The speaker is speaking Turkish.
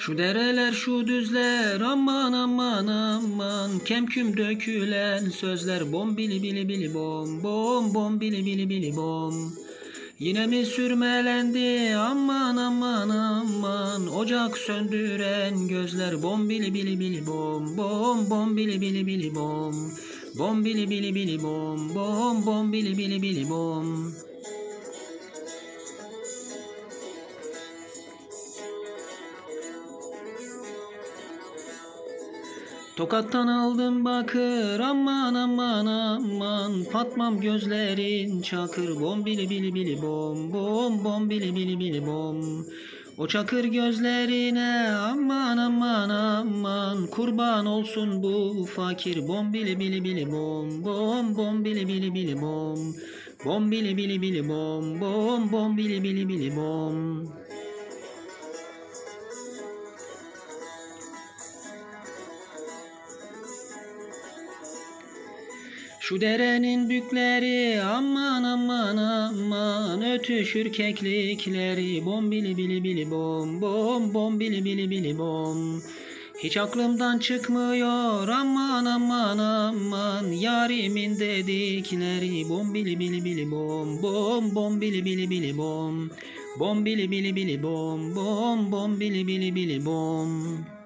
Şu dereler şu düzler aman aman aman Kemküm dökülen sözler bom bili bili bili bom Bom bom bili bili bili bom Yine mi sürmelendi aman aman aman Ocak söndüren gözler bom bili bili bili bom Bom bom bili bili bili bom Bom bili bili bili bom Bom bom bili bili bili bom Tokattan aldım bakır aman aman aman Fatmam gözlerin çakır bom bili bili bili bom Bom bom bili bili bili bom O çakır gözlerine aman aman aman Kurban olsun bu fakir bom bili bili bili bom Bom bom bili bili bili bom Bom bili bili bili bom Bom bom bili bili bili bom Şu derenin bükleri aman aman aman ötüşür keklikleri bom bili bili bili bom bom bom bili bili bili bom hiç aklımdan çıkmıyor aman aman aman yarimin dedikleri bom bili bili bili bom bom bom bili bili bili bom bom bili bili bili bom bom bom bili bili bili bom